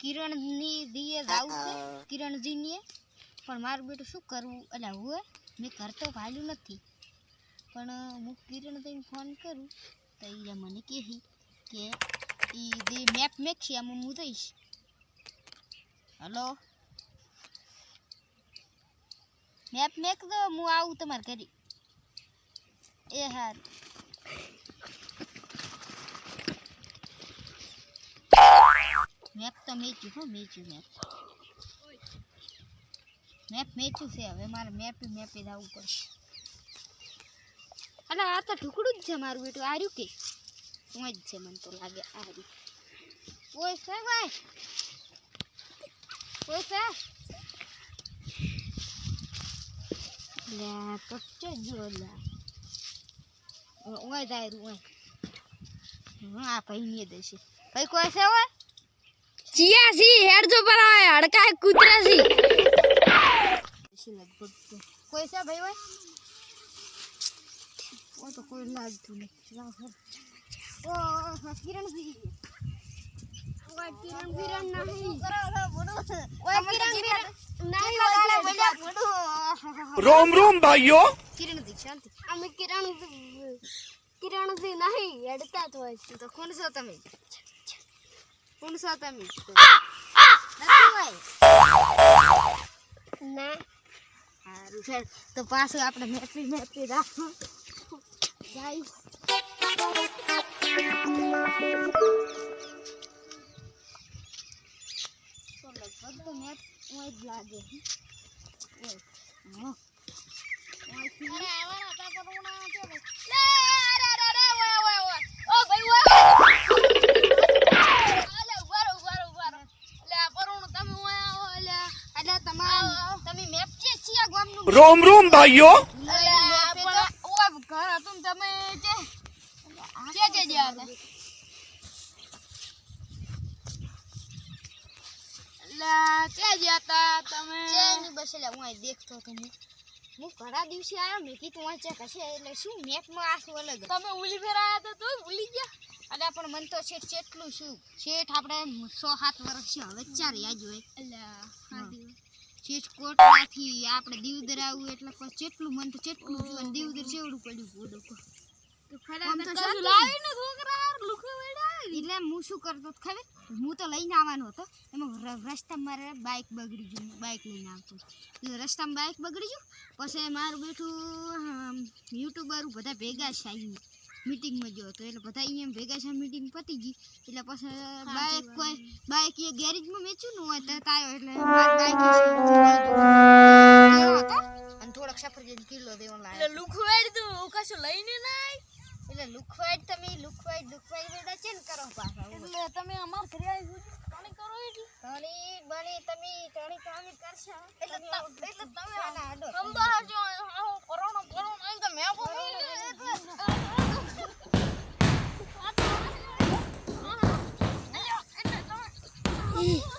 કિરણની દીએ જાવું છે. કિરણજીની પણ મારું બેટું શું કરવું? એટલે હવે મેં ઘર તો ભાલ્યું નથી. પણ હું કિરણ જઈને ફોન કરું તો એ મને કહે કે એ જે મેપ મેક છે આમાં હું જઈશ. હલો મેપ મેક દો હું આવું તમારે ઘરે. એ હાર મેપ તો મેચ્યું હો, મેચ્યું મેપ મેપ મેચ્યું છે, હવે મારે મેપ મેપે જવું પડશે. અને આ તો ઢુકડું જ છે મારું બેટું આર્યું કે? હું જ છે મને તો લાગે આર્યું ઓય છે ભાઈ. ઓય છે. લે, કચ્ચો જો લે. ઓય જાય ઓય. હા ભાઈ ને દેશે ભાઈ કોઈ છે ઓય? चिया सी हेड जो बड़ा है हड़का है कुतरा सी। कोई सा भाई भाई। वो तो कोई लाज तूने चला ओ किरण भी ओ किरण किरण नहीं। ओए तो किरण किरण नहीं लगाने बढ़िया बोलो। रोम रोम भाइयों। किरण दी शांति। हम किरण किरण दी नहीं हेडता तो है। तो कौन सा तुम्हें કોણ છો તમે. ના? સારું છે. તો પાછું આપણે મેપી મેપી રાખો. જાય. તો લગભગ તો મેપ ઓય જ લાગે. ચેની રોમ ભાઈઓ. હું ઘણા દિવસે આવ્યો મેં કીધું વાંચે કશે એટલે શું મેપમાં આખું અલગ. તમે ઉલી ફેર તો ભૂલી ગયા. અલ્યા પણ મને તો શેઠ કેટલું શું? શેઠ આપણે સો સાત વર્ષ છે હવે ચાર યાદ હોય. શેઠ આપણે દીવદર આવું એટલે કેટલું મન તો કેટલું અને દીવદર ચેવડું પડ્યું બોલો તો. છોકરા એટલે હું શું કરતો ખબર? હું તો લઈને આવવાનો હતો. એમાં રસ્તામાં મારે બાઇક બગડી ગયું. બાઇક લઈને આવતો રસ્તામાં બાઇક બગડી ગયું. પછી મારું બેઠું યુટ્યુબર બધા ભેગા છે મિટિંગમાં ગયો હતો. એટલે બધા અહીંયા ભેગા છે મિટિંગ પતી ગઈ. એટલે પછી બાઇક કોઈ બાઇક એ ગેરેજમાં વેચ્યું ને હોય તો તાયો એટલે બાઇક એવો હતો? અને થોડોક સફરજન કિલો દેવો લાવ્યો એટલે લુખ વેડ તું કશું લઈને નાય એટલે લુખવાડ તમે લુખવાડ લુખવાડ બધા છે ને કરો પાછા એટલે તમે અમાર ઘરે આવી પાણી કરો એટલે ઘણી બની તમે ઘણી કામી કરશો. એટલે એટલે તમે આના આડો. સમજો い。